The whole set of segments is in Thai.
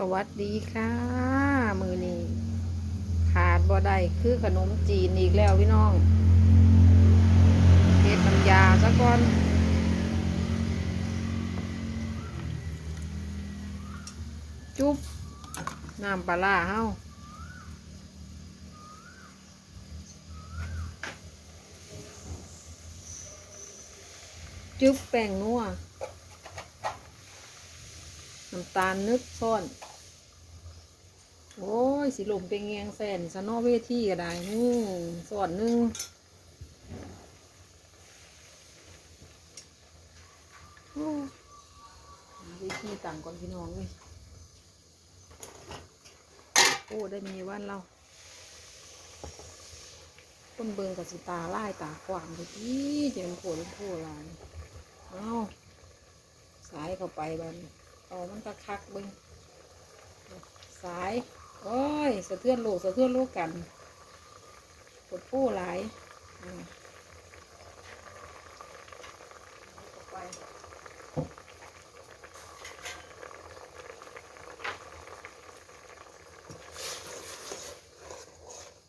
สวัสดีค่ะ มือนี้ขาดบ่ได้คือขนมจีนอีกแล้วพี่น้องเฮ็ดน้ำยาซะก่อน จุ๊บน้ำปลาร้าเฮาจุ๊บแป้งนัวน้ำตาลนึกซ่อน โอ้ยสิลมเป็นเงียงแสนสนอเวทีก็ได้นี่สอนหนึ่งเวทีต่างก่อนพี่น้องเลยโอ้ได้มีวันเราคนเบิงกับสิตาไล่ตากว้างไปที่เจมโผล่โผล่ลายเอ้าสายเข้าไปบ้านเอามันก็คักเบึงสาย โอ้ยสะเทือนโลกสะเทือนโลกกันกดปู้หลาย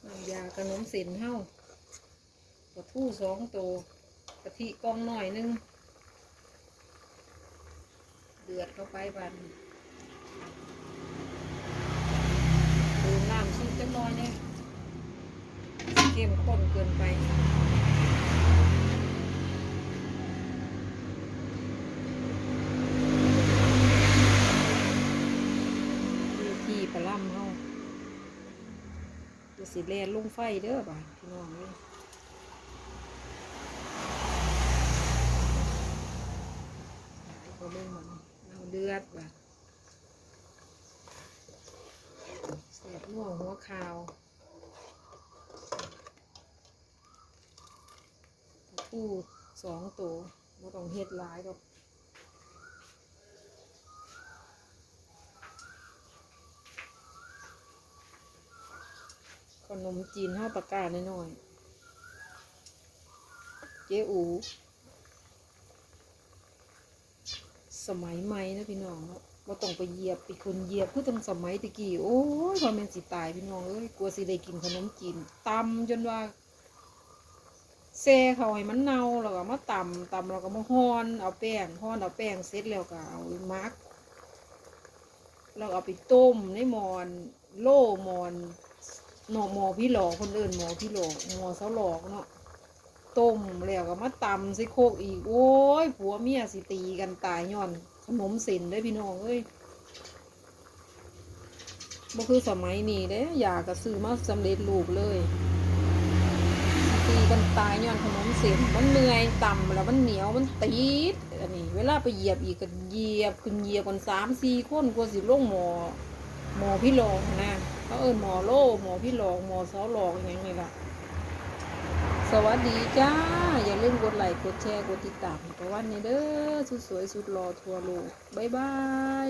น้ำยาขนมส้นเฮ้ากระทู้สองตัวกะทิกองหน่อยหนึง เดือดเข้าไปบันดูน้ำซุปจังน้อยเนี่ยเข้ มข้นเกินไปที่ที่ปลาล่ำเฮาจะสิแลนลงไฟเด้อบ่าพี่น้องเลยก็เบิ่งมันเอาเดือดบ่าเสียบน่วงหัวขาว ตู้สองตัวบ่ต้องเฮ็ดหลายดอกขนมจีนห้าปากกาหน่อยๆเจ๊อูสมัยใหม่นะพี่น้องเนาะว่าต้องไปเหยียบไปคนเหยียบคือตั้งสมัยตะกี้โอ้ยพอแม่นสิตายพี่น้องเอ้ยกลัวสิได้กินขนมจีนตำจนว่า ซ่เขาให้มันเน่าแล้วก็มาตำตำแล้วก็มาฮ้อนเอาแป้งฮ้อนเอาแป้งเสร็จแล้วก็เอามักแล้วเอาไปต้มในหมอนโล่หมอนหนอหมอพี่หลอกคนอื่นหมอพี่หลอกหมอเสาหลอกเนาะต้มแล้วก็มาตำใส่โคกอีกโอ้ยผัวเมียสิตีกันตายย้อนขนมเส้นได้พี่น้องเอ้ยบ่คือสมัยนี้เด้อยากกระซื้อมาสำเร็จรูปเลย ตีกันตายย้อนขนมเส้นมันเหนื่อยต่ำแล้วมันเหนียวมันติดอันนี้ เวลาไปเหยียบอีกก็เหยียบขึ้นเหยียบกันสามสี่คนกว่าสิลงหมอ หมอพี่หลอกนะเขาเอินหมอโลหมอพี่หลอกหมอเสาหลอกอย่างนี้ล่ะสวัสดีจ้า อย่าลืมกดไลค์กดแชร์กดติดตามให้ประวันนี้เด้อสุดสวยสุดหล่อทัวโลกบ๊ายบาย